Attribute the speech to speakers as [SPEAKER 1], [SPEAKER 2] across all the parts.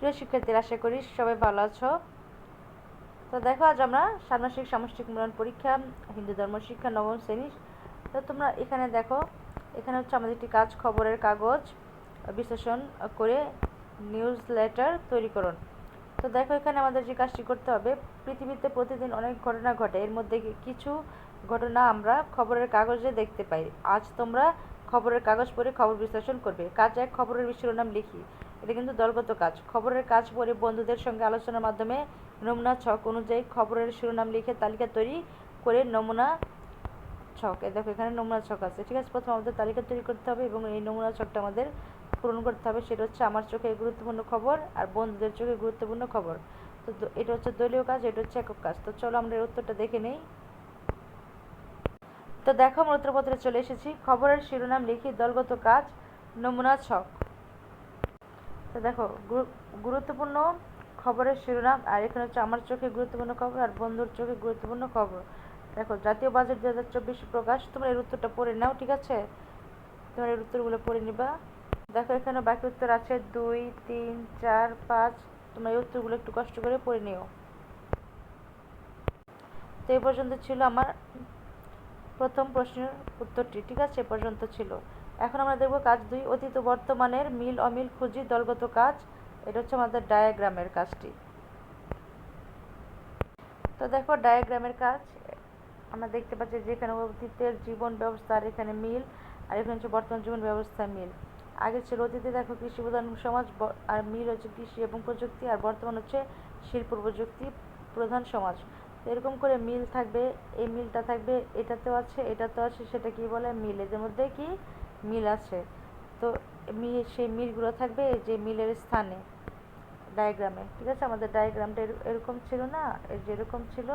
[SPEAKER 1] প্রিয় শিক্ষার্থীরা, আশা করি সবাই ভালো আছো। তো দেখো, আজ আমরা ষান্মাসিক সামষ্টিক মূল্যায়ন পরীক্ষা, হিন্দু ধর্ম শিক্ষা, নবম শ্রেণি। তো তোমরা এখানে দেখো, এখানে হচ্ছে আমাদের একটি কাজ, খবরের কাগজ, বিশ্লেষণ করে নিউজ লেটার তৈরি করুন। তো দেখো, এখানে আমাদের যে কাজটি করতে হবে, পৃথিবীতে প্রতিদিন অনেক ঘটনা ঘটে। এর মধ্যে কিছু ঘটনা আমরা খবরের কাগজে দেখতে পাই। আজ তোমরা খবরের কাগজ পড়ে খবর বিশ্লেষণ করবে। কাজ এক, খবরের শিরোনাম লিখি। এটা কিন্তু দলগত কাজ। খবরের কাজ পড়ে বন্ধুদের সঙ্গে আলোচনার মাধ্যমে নমুনা ছক অনুযায়ী খবরের শিরোনাম লিখে তালিকা তৈরি করে নমুনা ছক। এ দেখো, এখানে নমুনা ছক আছে। ঠিক আছে, প্রথমে আমাদের তালিকা তৈরি করতে হবে এবং এই নমুনা ছকটা আমাদের পূরণ করতে হবে। সেটা হচ্ছে আমার চোখে গুরুত্বপূর্ণ খবর আর বন্ধুদের চোখে গুরুত্বপূর্ণ খবর। তো এটা হচ্ছে দলীয় কাজ, এটা হচ্ছে একক কাজ। তো চলো আমরা এর উত্তরটা দেখে নেই। তো দেখো, আমরা উত্তরপত্রে চলে এসেছি। খবরের শিরোনাম লিখি দলগত কাজ, নমুনা ছক। তো দেখো গুরুত্বপূর্ণ খবরের শিরোনাম, আর এখানে হচ্ছে আমার চোখে গুরুত্বপূর্ণ খবর আর বন্ধুর চোখে গুরুত্বপূর্ণ খবর। দেখো, জাতীয় বাজেট দু হাজার চব্বিশ প্রকাশ, তোমরা এর উত্তরটা পড়ে নাও, ঠিক আছে? তোমরা এর উত্তরগুলো পড়ে নিবা। দেখো, এখানে বাকি উত্তর আছে, দুই, তিন, চার, পাঁচ, তোমরা এই উত্তরগুলো একটু কষ্ট করে পড়ে নিও। তো এই পর্যন্ত ছিল আমার প্রথম প্রশ্নের উত্তরটি, ঠিক আছে? এ পর্যন্ত ছিল। এখন আমরা দেখব কাজ দুই, অতীত বর্তমানের মিল, অমিল, খুঁজি, দলগত কাজ। এটা হচ্ছে আমাদের ডায়াগ্রামের কাজটি। তো দেখো ডায়াগ্রামের কাজ, আমরা দেখতে পাচ্ছি যে এখানে অতীতের জীবন ব্যবস্থা আর এখানে মিল, আর এখানে হচ্ছে বর্তমান জীবন ব্যবস্থা মিল। আগে ছিল অতীতে, দেখো কৃষি প্রধান সমাজ আর মিল হচ্ছে কৃষি এবং প্রযুক্তি, আর বর্তমান হচ্ছে শিল্প প্রযুক্তি প্রধান সমাজ। তো এরকম করে মিল থাকবে, এই মিলটা থাকবে, এটাতেও আছে এটাতেও আছে, সেটা কি বলে? মিল। এদের মধ্যে কি মিল আছে। তো সেই মিলগুলো থাকবে যে মিলের স্থানে ডায়াগ্রামে ঠিক আছে? আমাদের ডায়াগ্রামটা এরকম ছিল না? যেরকম ছিল,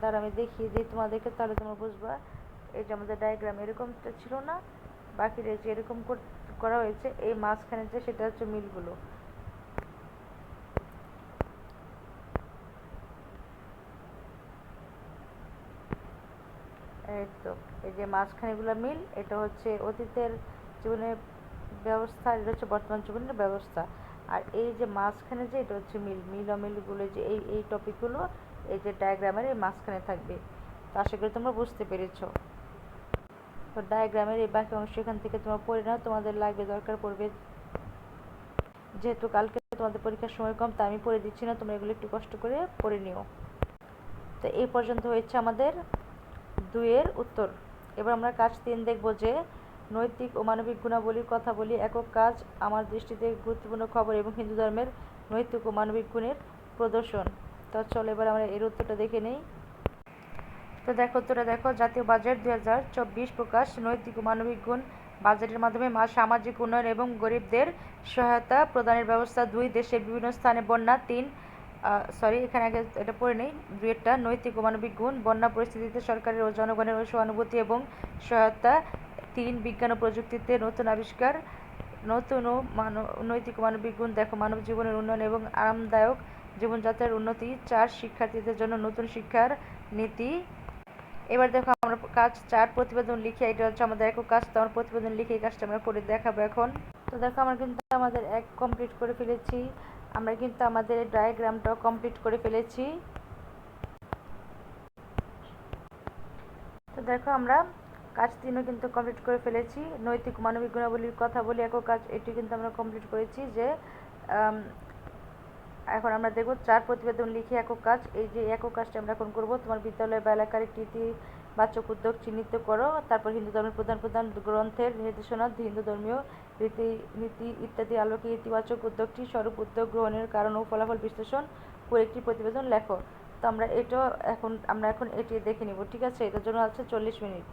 [SPEAKER 1] তার আমি দেখিয়ে দিই তোমাদেরকে, তাহলে তোমরা বুঝবা। এই যে আমাদের ডায়াগ্রাম এরকমটা ছিল না বাকিটা যে এরকম করা হয়েছে, এই মাঝখানে যে সেটা হচ্ছে মিলগুলো। এই তো এই যে মাঝখানেগুলো মিল, এটা হচ্ছে অতীতের জীবনের ব্যবস্থা, এটা হচ্ছে বর্তমান জীবনের ব্যবস্থা। আর এই যে মাঝখানে যে, এটা হচ্ছে মিল মিল অমিলগুলো যে, এই এই টপিকগুলো এই যে ডায়াগ্রামের এই মাঝখানে থাকবে। তো আশা করি তোমরা বুঝতে পেরেছ। তো ডায়াগ্রামের এই বাকি অংশ এখান থেকে তোমরা পড়ে নাও, তোমাদের লাগবে, দরকার পড়বে। যেহেতু কালকে তোমাদের পরীক্ষার সময় কম, তা আমি পড়ে দিচ্ছি না, তোমরা এগুলো একটু কষ্ট করে পড়ে নিও। তো এই পর্যন্ত হয়েছে আমাদের দুইয়ের উত্তর। এবার আমরা কাজ তিন দেখব যে নৈতিক ও মানবিক গুণাবলীর কথা বলি, একক কাজ আমার দৃষ্টিতে গুরুত্বপূর্ণ খবর এবং হিন্দু ধর্মের নৈতিক ও মানবিক গুণের প্রদর্শন। তো চলো এবার আমরা এর উত্তরটা দেখে নেই। তো দেখো উত্তরটা দেখো, জাতীয় বাজেট দুই হাজার চব্বিশ প্রকাশ, নৈতিক ও মানবিক গুণ বাজেটের মাধ্যমে মা সামাজিক উন্নয়ন এবং গরিবদের সহায়তা প্রদানের ব্যবস্থা, দুই দেশের বিভিন্ন স্থানে বন্যা, তিন সরি এখানে আগে এটা পড়ে নেই। দুয়েরটা নৈতিক ও মানবিক গুণ, বন্যা পরিস্থিতিতে সরকারের ও জনগণের সহানুভূতি এবং সহায়তা। তিন, বিজ্ঞান ও প্রযুক্তিতে নতুন আবিষ্কার, নতুন ও নৈতিক ও মানবিক গুণ দেখো, মানব জীবনের উন্নয়ন এবং আরামদায়ক জীবনযাত্রার উন্নতি। চার, শিক্ষার্থীদের জন্য নতুন শিক্ষার নীতি। এবার দেখো আমরা কাজ চার, প্রতিবেদন লিখে, এটা হচ্ছে আমাদের একক কাজ। তো আমরা প্রতিবেদন লিখে এই কাজটা আমরা করে দেখাবো এখন। তো দেখো আমরা কিন্তু আমাদের এক কমপ্লিট করে ফেলেছি। আমরা কিন্তু আমাদের ডায়াগ্রামটাও কমপ্লিট করে ফেলেছি। তো দেখো আমরা কাজ তিনও কিন্তু কমপ্লিট করে ফেলেছি। নৈতিক মানবিক গুণাবলীর কথা বলি, একক কাজ, এটি কিন্তু আমরা কমপ্লিট করেছি যে এখন আমরা দেখব চার প্রতিবেদন লিখে একক কাজ, এই যে একক কাজটা আমরা এখন করব, তোমার বিদ্যালয় বা এলাকার একটি ইতিবাচক উদ্যোগ চিহ্নিত করো। তারপর হিন্দু ধর্মের প্রধান প্রধান গ্রন্থের নির্দেশনা, হিন্দু ধর্মীয় রীতি, নীতি ইত্যাদি আলোকে ইতিবাচক উদ্যোগটি স্বরূপ উদ্যোগ গ্রহণের কারণ ও ফলাফল বিশ্লেষণ করে একটি প্রতিবেদন লেখো। তো আমরা এটাও এখন, আমরা এখন এটি দেখে নিব, ঠিক আছে? এটার জন্য আছে চল্লিশ মিনিট।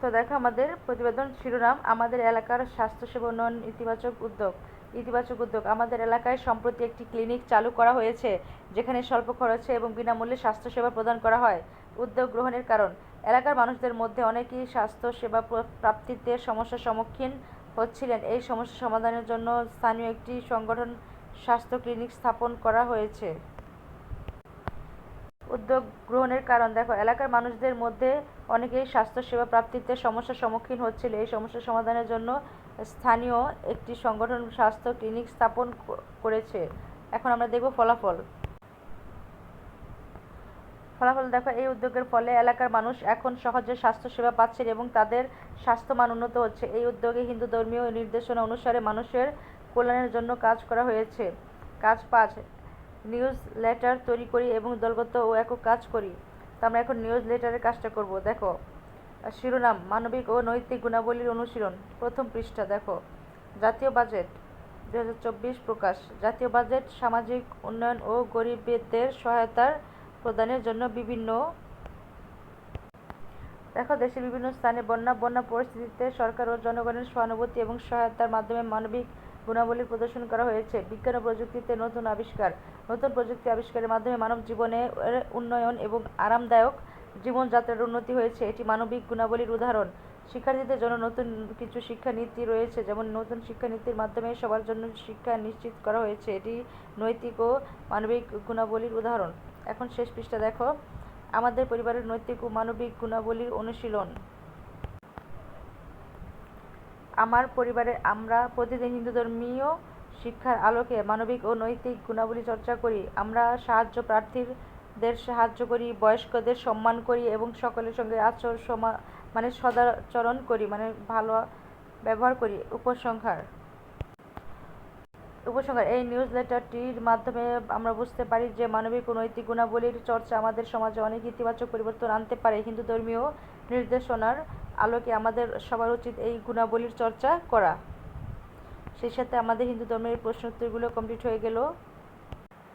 [SPEAKER 1] তো দেখো আমাদের প্রতিবেদন শিরোনাম, আমাদের এলাকার স্বাস্থ্যসেবা উন্নয়ন ইতিবাচক উদ্যোগ। ইতিবাচক উদ্যোগ, আমাদের এলাকায় সম্প্রতি একটি ক্লিনিক চালু করা হয়েছে, যেখানে স্বল্প খরচে এবং বিনামূল্যে স্বাস্থ্যসেবা প্রদান করা হয়। উদ্যোগ গ্রহণের কারণ। এলাকার মানুষদের মধ্যে অনেকেই স্বাস্থ্যসেবা প্রাপ্তিতে সমস্যার সম্মুখীন হচ্ছিলেন। এই সমস্যা সমাধানের জন্য স্থানীয় একটি সংগঠন স্বাস্থ্য ক্লিনিক স্থাপন করা হয়েছে। উদ্যোগ গ্রহণের কারণ, দেখো, এলাকার মানুষদের মধ্যে অনেকেই স্বাস্থ্যসেবা প্রাপ্তিতে সমস্যার সম্মুখীন হচ্ছিল। এই সমস্যা সমাধানের জন্য স্থানীয় একটি সংগঠন স্বাস্থ্য ক্লিনিক স্থাপন করেছে। এখন আমরা দেখব ফলাফল। ফলাফল দেখো, এই উদ্যোগের ফলে এলাকার মানুষ এখন সহজে স্বাস্থ্যসেবা পাচ্ছেন এবং তাদের স্বাস্থ্যমান উন্নত হচ্ছে। এই উদ্যোগে হিন্দু ধর্মীয় নির্দেশনা অনুসারে মানুষের কল্যাণের জন্য কাজ করা হয়েছে। কাজ পাঁচ, নিউজ লেটার তৈরি করি এবং দলগত ও একক কাজ করি। তো আমরা এখন নিউজ লেটারের কাজটা করব। দেখো, শিরোনাম, মানবিক ও নৈতিক গুণাবলীর অনুশীলন, প্রথম পৃষ্ঠা, দেখো। জাতীয় বাজেট দু হাজার চব্বিশ প্রকাশ। জাতীয় বাজেট, সামাজিক উন্নয়ন ও গরিবদের সহায়তার প্রদানের জন্য বিভিন্ন দেখো, দেশের বিভিন্ন স্থানে বন্যা বন্যা পরিস্থিতিতে সরকার ও জনগণের সহানুভূতি এবং সহায়তার মাধ্যমে মানবিক গুণাবলী প্রদর্শন করা হয়েছে। বিজ্ঞান ও প্রযুক্তিতে নতুন আবিষ্কার, নতুন প্রযুক্তি আবিষ্কারের মাধ্যমে মানব জীবনের উন্নয়ন এবং আরামদায়ক জীবনযাত্রার উন্নতি হয়েছে। এটি মানবিক গুণাবলীর উদাহরণ। শিক্ষার্থীদের জন্য নতুন কিছু শিক্ষানীতি রয়েছে, যেমন নতুন শিক্ষানীতির মাধ্যমে সবার জন্য শিক্ষা নিশ্চিত করা হয়েছে। এটি নৈতিক ও মানবিক গুণাবলীর উদাহরণ। এখন শেষ পৃষ্ঠা দেখো। আমাদের পরিবারের নৈতিক ও মানবিক গুণাবলীর অনুশীলন। আমার পরিবারে আমরা প্রতিদিন হিন্দু ধর্মীয় শিক্ষার আলোকে মানবিক ও নৈতিক গুণাবলী চর্চা করি। আমরা সাহায্য প্রার্থীদের সাহায্য করি, বয়স্কদের সম্মান করি এবং সকলের সঙ্গে আচরণ সমা মানে সদাচরণ করি মানে ভালো ব্যবহার করি। উপসংহার। উপসংহার, এই নিউজ লেটারটির মাধ্যমে আমরা বুঝতে পারি যে মানবিক ও নৈতিক গুণাবলীর চর্চা আমাদের সমাজে অনেক ইতিবাচক পরিবর্তন আনতে পারে। হিন্দু ধর্মীয় নির্দেশনার আলোকে আমাদের সবার উচিত এই গুণাবলীর চর্চা করা। সেই সাথে আমাদের হিন্দু ধর্মের প্রশ্ন উত্তরগুলো কমপ্লিট হয়ে গেল।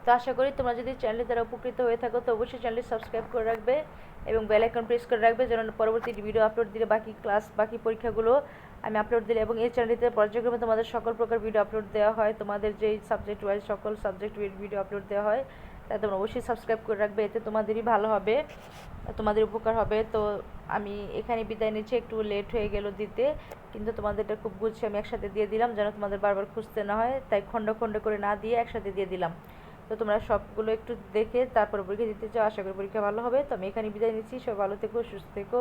[SPEAKER 1] তো আশা করি তোমরা যদি চ্যানেলের দ্বারা উপকৃত হয়ে থাকো, তো অবশ্যই চ্যানেলটি সাবস্ক্রাইব করে রাখবে এবং বেল আইকন প্রেস করে রাখবে যেন পরবর্তী ভিডিও আপলোড দিলে বাকি ক্লাস বাকি পরীক্ষাগুলো আমি আপলোড দিলে এবং এই চ্যানেলটিতে পর্যায়ক্রমে তোমাদের সকল প্রকার ভিডিও আপলোড দেওয়া হয়। তোমাদের যেই সাবজেক্ট ওয়াইজ সকল সাবজেক্ট ভিডিও আপলোড দেওয়া হয় তাই তোমরা অবশ্যই সাবস্ক্রাইব করে রাখবে, এতে তোমাদেরই ভালো হবে, তোমাদের উপকার হবে। তো আমি এখানে বিদায় নিচ্ছি, একটু লেট হয়ে গেল দিতে, কিন্তু তোমাদেরটা খুব গুছিয়ে আমি একসাথে দিয়ে দিলাম, যেন তোমাদের বারবার খুঁজতে না হয়, তাই খণ্ড খণ্ড করে না দিয়ে একসাথে দিয়ে দিলাম। তো তোমরা সবগুলো একটু দেখে তারপর পরীক্ষা দিতে চাও, আশা করি পরীক্ষা ভালো হবে। তো আমি এখানে বিদায় নিচ্ছি সব ভালো থেকো, সুস্থ থেকো।